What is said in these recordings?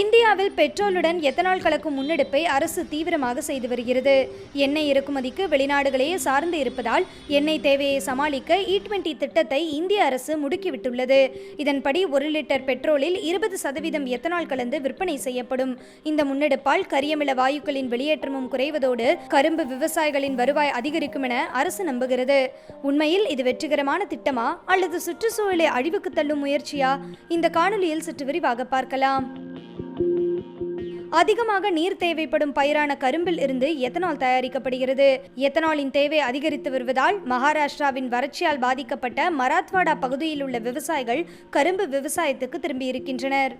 இந்தியாவில் பெட்ரோலுடன் எத்தனால் கலக்கும் முன்னெடுப்பை அரசு தீவிரமாக செய்து வருகிறது. எண்ணெய் இறக்குமதிக்கு வெளிநாடுகளையே சார்ந்து இருப்பதால் எண்ணெய் தேவையை சமாளிக்க இ டுவெண்டி திட்டத்தை இந்திய அரசு முடுக்கிவிட்டுள்ளது. இதன்படி ஒரு லிட்டர் பெட்ரோலில் இருபது சதவீதம் எத்தனால் கலந்து விற்பனை செய்யப்படும். இந்த முன்னெடுப்பால் கரியமில வாயுக்களின் வெளியேற்றமும் குறைவதோடு கரும்பு விவசாயிகளின் வருவாய் அதிகரிக்கும் என அரசு நம்புகிறது. உண்மையில் இது வெற்றிகரமான திட்டமா? அல்லது சுற்றுச்சூழலை அழிவுக்கு தள்ளும் முயற்சியா? இந்த காணொலியில் சற்று விரிவாக பார்க்கலாம். அதிகமாக நீர் தேவைப்படும் பயிரான கரும்பில் இருந்து எத்தனால் தயாரிக்கப்படுகிறது. எத்தனாலின் தேவை அதிகரித்து வருவதால் மகாராஷ்டிராவின் வறட்சியால் பாதிக்கப்பட்ட மராத்வாடா பகுதியில் உள்ள விவசாயிகள் கரும்பு விவசாயத்துக்கு திரும்பியிருக்கின்றனர்.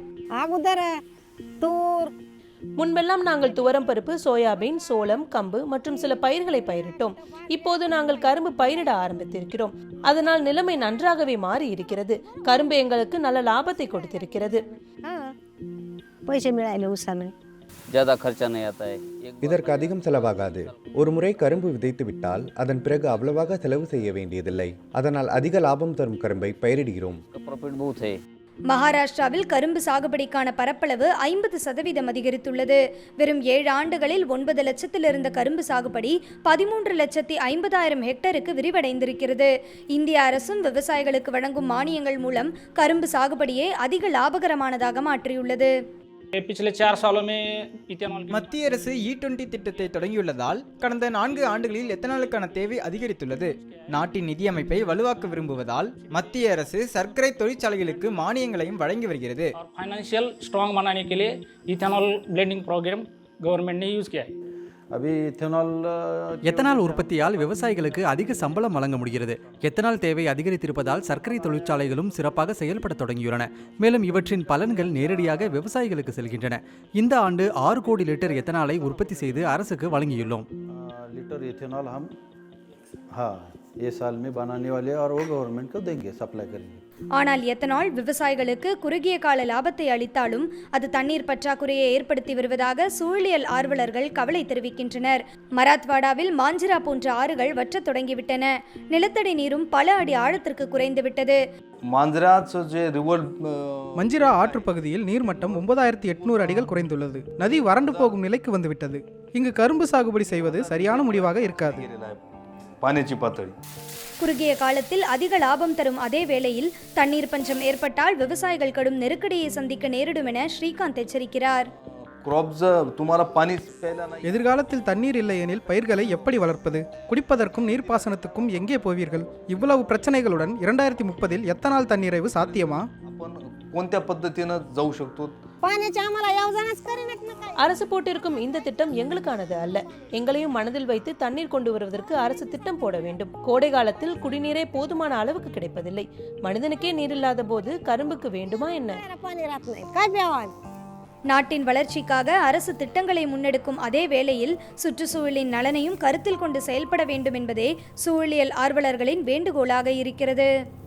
முன்பெல்லாம் நாங்கள் துவரம் பருப்பு சோயாபீன் சோளம் கம்பு மற்றும் சில பயிர்களை பயிரிட்டோம். இப்போது நாங்கள் கரும்பு பயிரிட ஆரம்பித்திருக்கிறோம். அதனால் நிலைமை நன்றாகவே மாறி இருக்கிறது. கரும்பு எங்களுக்கு நல்ல லாபத்தை கொடுத்திருக்கிறது. ஜாதா கர்ச்சா ஆத்தா இதற்கு அதிகம் செலவாகாது. ஒரு முறை கரும்பு விதைத்து விட்டால் அதன் பிறகு அவ்வளவாக செலவு செய்ய வேண்டியதில்லை. அதனால் அதிக லாபம் தரும் கரும்பை பயிரிடுகிறோம். மகாராஷ்டிராவில் கரும்பு சாகுபடிக்கான பரப்பளவு ஐம்பது சதவீதம் அதிகரித்துள்ளது. வெறும் ஏழு ஆண்டுகளில் ஒன்பது லட்சத்தில் இருந்த கரும்பு சாகுபடி பதிமூன்று லட்சத்தி ஐம்பதாயிரம் ஹெக்டருக்கு விரிவடைந்திருக்கிறது. இந்திய அரசும் விவசாயிகளுக்கு வழங்கும் மானியங்கள் மூலம் கரும்பு சாகுபடியை அதிக லாபகரமானதாக மாற்றியுள்ளது. ये पिछले चार सालों में इथेनॉल की மத்திய அரசு இ டுவெண்டி திட்டத்தை தொடங்கியுள்ளதால் கடந்த நான்கு ஆண்டுகளில் எத்தனாலுக்கான தேவை அதிகரித்துள்ளது நாட்டின் நிதியமைப்பை வலுவாக்க விரும்புவதால் மத்திய அரசு சர்க்கரை தொழிற்சாலைகளுக்கு மானியங்களையும் வழங்கி வருகிறது और फाइनेंशियल स्ट्रांग बनाने के लिए इथेनॉल ब्लेंडिंग प्रोग्राम गवर्नमेंट ने यूज़ किया है अभी इथेनॉल எத்தனால் உற்பத்தியால் விவசாயிகளுக்கு அதிக சம்பளம் வழங்க முடிகிறது எத்தனால் தேவை அதிகரித்திருப்பதால் சர்க்கரை தொழிற்சாலைகளும் சிறப்பாக செயல்பட தொடங்கியுள்ளன மேலும் இவற்றின் பலன்கள் நேரடியாக விவசாயிகளுக்கு செல்கின்றன இந்த ஆண்டு ஆறு கோடி லிட்டர் எத்தனாலை உற்பத்தி செய்து அரசுக்கு வழங்கியுள்ளோம் लीटर इथेनॉल हम हाँ ये साल में बनाने वाले हैं और वो गवर्नमेंट को देंगे सप्लाई करेंगे ஆனால் எத்தனால் விவசாயிகளுக்கு குறுகிய கால லாபத்தை அளித்தாலும் அது தண்ணீர் பற்றாக்குறையை ஏற்படுத்தி வருவதாக சூழலியல் ஆர்வலர்கள் கவலை தெரிவிக்கின்றனர். மராத்வாடாவில் மாஞ்சிரா போன்ற ஆறுகள் வற்றத் தொடங்கிவிட்டன. நிலத்தடி நீரும் பல அடி ஆழத்திற்கு குறைந்துவிட்டது. மஞ்சிரா ஆற்று பகுதியில் நீர்மட்டம் ஒன்பதாயிரத்தி எட்நூறு அடிகள் குறைந்துள்ளது. நதி வறண்டு போகும் நிலைக்கு வந்துவிட்டது. இங்கு கரும்பு சாகுபடி செய்வது சரியான முடிவாக இருக்காது. पाण्याची पातळी குறுகிய காலத்தில் அதிக லாபம் தரும் அதே வேளையில் தண்ணீர் பஞ்சம் ஏற்பட்டால் விவசாயிகள் கடும் நெருக்கடியை சந்திக்க நேரிடும் என ஸ்ரீகாந்த் எச்சரிக்கிறார் क्रॉप जर तुम्हाला पाणी प्यायला नाही எதிர்காலத்தில் தண்ணீர் இல்லை எனில் பயிர்களை எப்படி வளர்ப்பது குடிப்பதற்கும் நீர்ப்பாசனத்துக்கும் எங்கே போவீர்கள் இவ்வளவு பிரச்சனைகளுடன் இரண்டாயிரத்தி முப்பதில் எத்தனால் தண்ணீரைவு சாத்தியமா आपण कोणत्या पद्धतीनं जाऊ शकतो அரசு போட்டிருக்கும் இந்த திட்டம் எங்களுக்கானது அல்ல. எங்களையும் மனதில் வைத்து தண்ணீர் கொண்டு வருவதற்கு அரசு திட்டம் போட வேண்டும். கோடை காலத்தில் குடிநீரே போதுமான அளவுக்கு கிடைப்பதில்லை. மனிதனுக்கே நீர் இல்லாத போது கரும்புக்கு வேண்டுமா என்ன? நாட்டின் வளர்ச்சிக்காக அரசு திட்டங்களை முன்னெடுக்கும் அதே வேளையில் சுற்றுச்சூழலின் நலனையும் கருத்தில் கொண்டு செயல்பட வேண்டும் என்பதே சூழலியல் ஆர்வலர்களின் வேண்டுகோளாக இருக்கிறது.